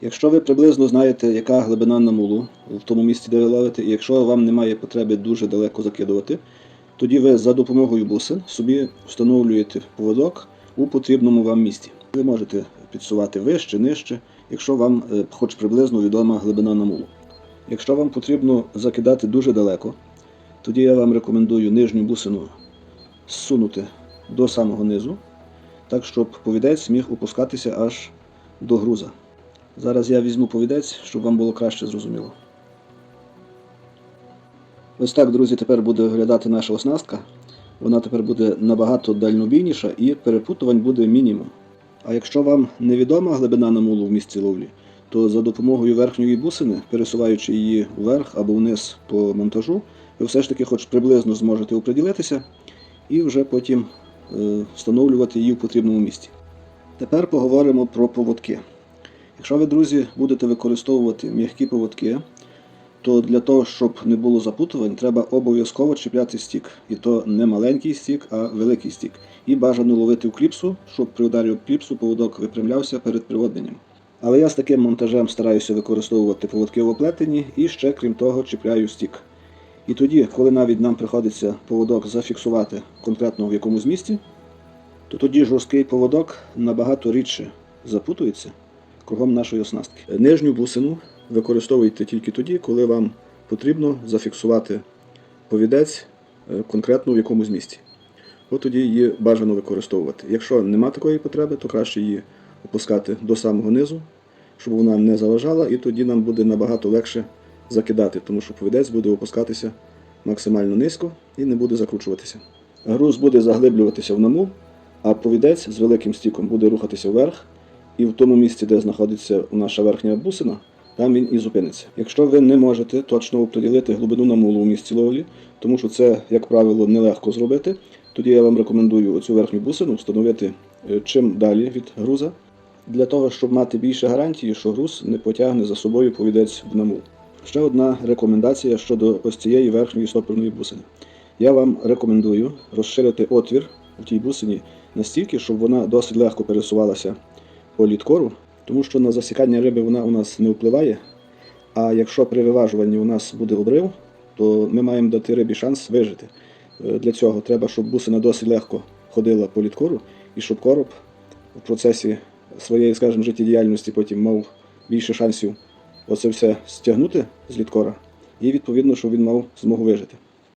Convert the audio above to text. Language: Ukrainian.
Якщо ви приблизно знаєте, яка глибина намулу в тому місці, де ви ловите, і якщо вам немає потреби дуже далеко закидувати, тоді ви за допомогою бусин собі встановлюєте поводок у потрібному вам місці. Ви можете підсувати вище, нижче, якщо вам е, хоч приблизно відома глибина намулу. Якщо вам потрібно закидати дуже далеко, тоді я вам рекомендую нижню бусину зсунути до самого низу, так щоб повідець міг опускатися аж до груза. Зараз я візьму повідець, щоб вам було краще зрозуміло. Ось так, друзі, тепер буде виглядати наша оснастка. Вона тепер буде набагато дальнобійніша і перепутувань буде мінімум. А якщо вам невідома глибина намулу в місці ловлі, то за допомогою верхньої бусини, пересуваючи її вверх або вниз по монтажу, ви все ж таки хоч приблизно зможете оприділитися і вже потім е, встановлювати її в потрібному місці. Тепер поговоримо про поводки. Якщо ви, друзі, будете використовувати м'які поводки, то для того, щоб не було запутувань, треба обов'язково чіпляти стік. І то не маленький стік, а великий стік. І бажано ловити в кліпсу, щоб при ударі об кліпсу поводок випрямлявся перед приводненням. Але я з таким монтажем стараюся використовувати поводки в оплетенні і ще, крім того, чіпляю стік. І тоді, коли навіть нам приходиться поводок зафіксувати конкретно в якомусь місці, то тоді жорсткий поводок набагато рідше запутується кругом нашої оснастки. Нижню бусину використовуйте тільки тоді, коли вам потрібно зафіксувати повідець е, конкретно в якомусь місці. От тоді її бажано використовувати. Якщо нема такої потреби, то краще її опускати до самого низу, щоб вона не заважала, і тоді нам буде набагато легше закидати, тому що повідець буде опускатися максимально низько і не буде закручуватися. Груз буде заглиблюватися в намул, а повідець з великим стіком буде рухатися вверх, і в тому місці, де знаходиться наша верхня бусина, там він і зупиниться. Якщо ви не можете точно оприділити глибину намулу у місці ловлі, тому що це, як правило, нелегко зробити, тоді я вам рекомендую оцю верхню бусину встановити е, чим далі від груза, для того, щоб мати більше гарантії, що груз не потягне за собою повідець в намул. Ще одна рекомендація щодо ось цієї верхньої стопорної бусини. Я вам рекомендую розширити отвір в тій бусині настільки, щоб вона досить легко пересувалася по літкору, тому що на засікання риби вона у нас не впливає. А якщо при виважуванні у нас буде обрив, то ми маємо дати рибі шанс вижити. Е, Для цього треба, щоб бусина досить легко ходила по літкору, і щоб короб в процесі своєї, скажімо, життєдіяльності потім мав більше шансів оце все стягнути з літкора, і відповідно, щоб він мав змогу вижити.